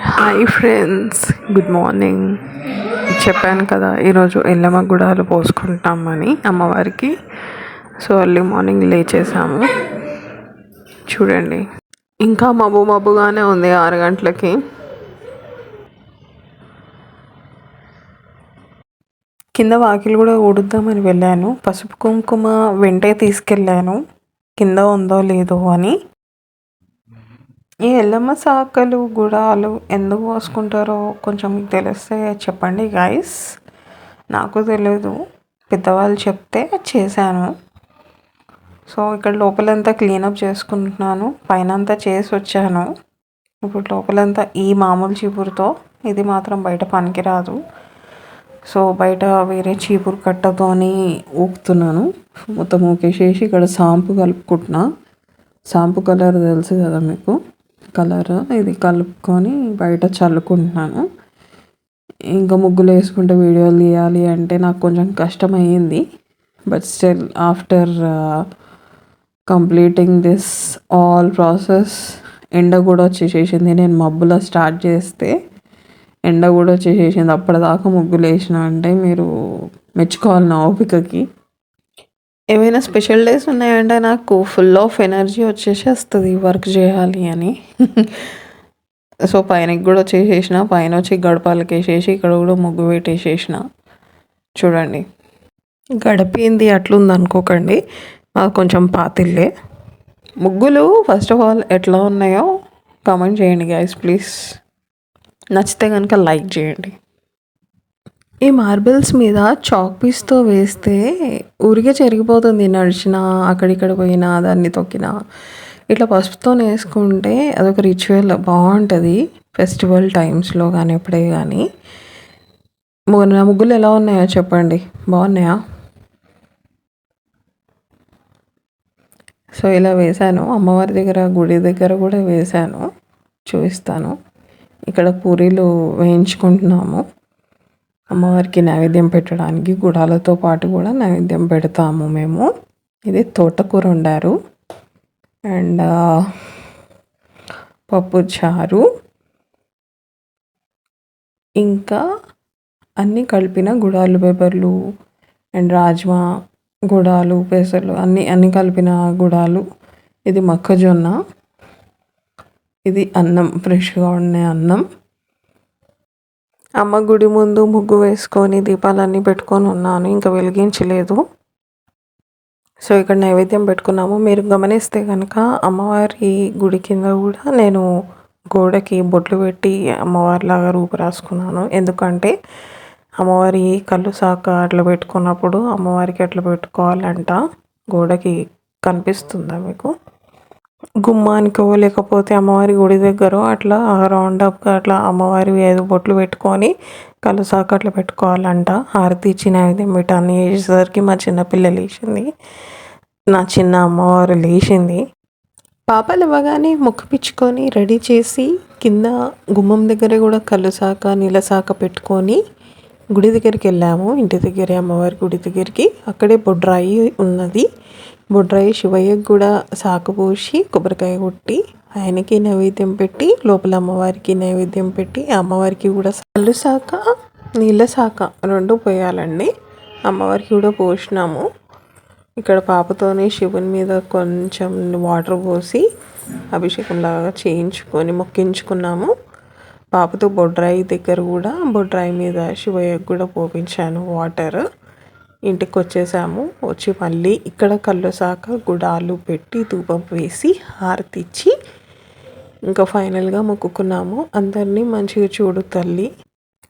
Hi friends good morning చెప్పాను కదా ఈరోజు ఎల్లమ్మ గుడాలు పోసుకుంటామని అమ్మవారికి. సో ఎర్లీ మార్నింగ్ లేచేసాము. చూడండి. ఇంకా మబ్బు మబ్బుగానే ఉంది ఆరు గంటలకి. కింద వాకిలు కూడా ఊడుద్దామని వెళ్ళాను. పసుపు కుంకుమ వెంటే తీసుకెళ్ళాను. కింద ఉందో లేదో అని. ఈ ఎల్లమ్మ సాకలు గుడాలు ఎందుకు పోసుకుంటారో కొంచెం మీకు తెలిస్తే చెప్పండి గాయస్ నాకు తెలియదు పెద్దవాళ్ళు చెప్తే చేశాను. సో ఇక్కడ లోపలంతా క్లీనప్ చేసుకుంటున్నాను. పైన అంతా చేసి వచ్చాను. ఇప్పుడు లోపలంతా ఈ మామూలు చీపురుతో ఇది మాత్రం బయట పనికిరాదు. సో బయట వేరే చీపురు కట్టతోని ఊపుతున్నాను. మొత్తం ఊకేసేసి ఇక్కడ సాంపు కలుపుకుంటున్నా. సాంపు కలర్ తెలుసు కదా మీకు. కలర్ ఇది కలుపుకొని బయట చల్లుకుంటున్నాను. ఇంకా ముగ్గులు వేసుకుంటే వీడియోలు తీయాలి అంటే నాకు కొంచెం కష్టం but still after completing this all process ఎండ కూడా వచ్చేసేసింది. నేను మబ్బులో స్టార్ట్ చేస్తే ఎండ కూడా వచ్చేసేసింది. అప్పటిదాకా ముగ్గులు వేసిన అంటే మీరు మెచ్చుకోవాలి నా ఓపికకి. ఏమైనా స్పెషల్ డేస్ ఉన్నాయంటే నాకు ఫుల్ ఆఫ్ ఎనర్జీ వచ్చేసేస్తుంది వర్క్ చేయాలి అని. సో పైనకి కూడా వచ్చేసేసిన పైన వచ్చి గడపాలకి వేసేసి ఇక్కడ కూడా ముగ్గు పెట్టేసేసిన. చూడండి. గడిపింది అట్లుంది అనుకోకండి. మాకు కొంచెం పాతిల్లే ముగ్గులు ఫస్ట్ ఆఫ్ ఆల్ ఎట్లా ఉన్నాయో కామెంట్ చేయండి గైస్ ప్లీజ్ నచ్చితే కనుక లైక్ చేయండి. ఈ మార్బుల్స్ మీద చాక్ పీస్తో వేస్తే ఊరికే చెరిగిపోతుంది నడిచినా అక్కడిక్కడ పోయినా దాన్ని తొక్కినా. ఇట్లా పసుపుతో వేసుకుంటే అదొక రిచువల్ బాగుంటుంది. ఫెస్టివల్ టైమ్స్లో కానీ ఎప్పుడే కానీ నా ముగ్గులు ఎలా ఉన్నాయో చెప్పండి. బాగున్నాయా? సో ఇలా వేశాను. అమ్మవారి దగ్గర గుడి దగ్గర కూడా వేశాను. చూపిస్తాను. ఇక్కడ పూరీలు వేయించుకుంటున్నాము. అమ్మవారికి నైవేద్యం పెట్టడానికి గుడాలతో పాటు కూడా నైవేద్యం పెడతాము మేము. ఇది తోటకూర వండారు. అండ్ పప్పు చారు. ఇంకా అన్నీ కలిపిన గుడాలు పేపర్లు అండ్ రాజ్మా గుడాలు పెసలు అన్నీ అన్నీ కలిపిన గుడాలు. ఇది మొక్కజొన్న. ఇది అన్నం ఫ్రెష్గా ఉండే అన్నం. అమ్మ గుడి ముందు ముగ్గు వేసుకొని దీపాలన్నీ పెట్టుకొని ఉన్నాను. ఇంకా వెలిగించలేదు. సో ఇక్కడ నైవేద్యం పెట్టుకున్నాము. మీరు గమనిస్తే కనుక అమ్మవారి గుడి కింద కూడా నేను గోడకి బొట్లు పెట్టి అమ్మవారిలాగా రూపు రాసుకున్నాను. ఎందుకంటే అమ్మవారి కళ్ళు సాక అట్లా పెట్టుకున్నప్పుడు అమ్మవారికి అట్లా పెట్టుకోవాలంట. గోడకి కనిపిస్తుందా మీకు? గుమ్మానికో లేకపోతే అమ్మవారి గుడి దగ్గర అట్లా రౌండ్ అప్గా అట్లా అమ్మవారి ఐదు బొట్లు పెట్టుకొని కలుసాక అట్లా పెట్టుకోవాలంట. హారతి ఇచ్చి నైవేద్యం పెట్టాను వేసేసరికి మా చిన్నపిల్ల లేచింది. నా చిన్న అమ్మవారు లేచింది. పాపలు ఇవ్వగానే పిచ్చుకొని రెడీ చేసి కింద గుమ్మం దగ్గర కూడా కలుసాక నీళ్ళసాక పెట్టుకొని గుడి దగ్గరికి వెళ్ళాము. ఇంటి దగ్గరే అమ్మవారి గుడి దగ్గరికి. అక్కడే బొడ్రాయి ఉన్నది. బొడ్రాయి శివయ్యకు కూడా సాకు పోసి కొబ్బరికాయ కొట్టి ఆయనకి నైవేద్యం పెట్టి లోపల అమ్మవారికి నైవేద్యం పెట్టి అమ్మవారికి కూడా కళ్ళు శాఖ నీళ్ళ శాఖ రెండు పోయాలండి. అమ్మవారికి కూడా పోసినాము. ఇక్కడ పాపతోనే శివుని మీద కొంచెం వాటర్ పోసి అభిషేకం లాగా చేయించుకొని మొక్కించుకున్నాము. పాపతో బొడ్రాయి దగ్గర కూడా బొడ్రాయి మీద శివయ్యకు కూడా పోపించాను వాటర్. ఇంటికి వచ్చేసాము వచ్చి మళ్ళీ ఇక్కడ కళ్ళు సాక గుడాలు పెట్టి ధూపం వేసి హారతిచ్చి ఇంకా ఫైనల్గా మొక్కుకున్నాము. అందరినీ మంచిగా చూడు తల్లి.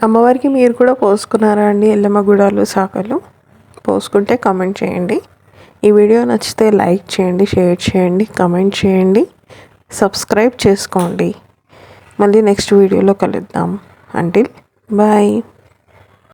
అమ్మవారికి మీరు కూడా పోసుకున్నారా అండి ఎల్లమ్మ గుడాలు సాకలు? పోసుకుంటే కమెంట్ చేయండి. ఈ వీడియో నచ్చితే లైక్ చేయండి షేర్ చేయండి కమెంట్ చేయండి సబ్స్క్రైబ్ చేసుకోండి. మళ్ళీ నెక్స్ట్ వీడియోలో కలుద్దాం. Until bye.